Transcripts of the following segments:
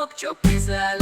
çok çok güzel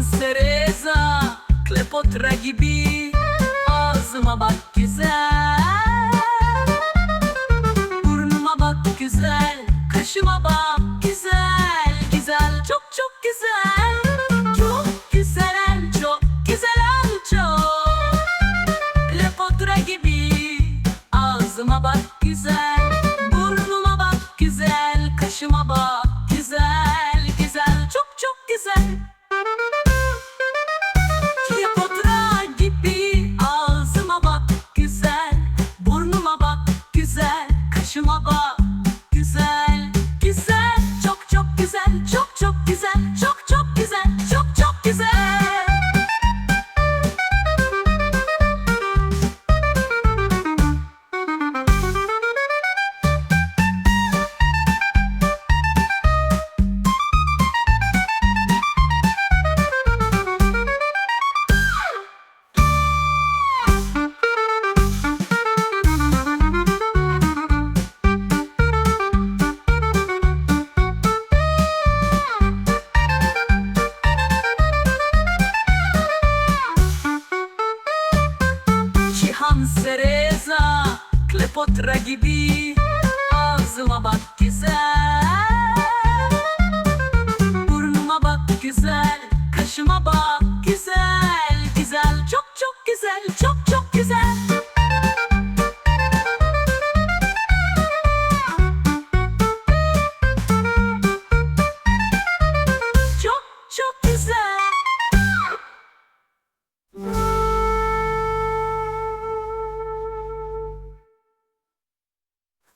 Şihan Sereza Kleopatra gibi Ağzıma bak güzel. Burnuma bak güzel Kaşıma bak güzel. Güzel çok çok güzel. Çok güzel çok güzel çok. Kleopatra gibi Ağzıma bak güzel Cihan Sereza Kleopatra gibi Ağzıma bak güzel Burnuma bak güzel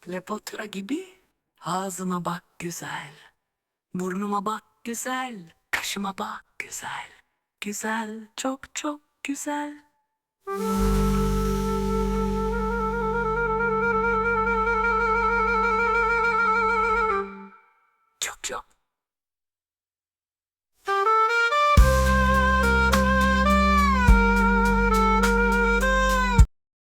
Kleopatra gibi ağzıma bak güzel. Burnuma bak güzel. Kaşıma bak güzel. Güzel, çok çok güzel.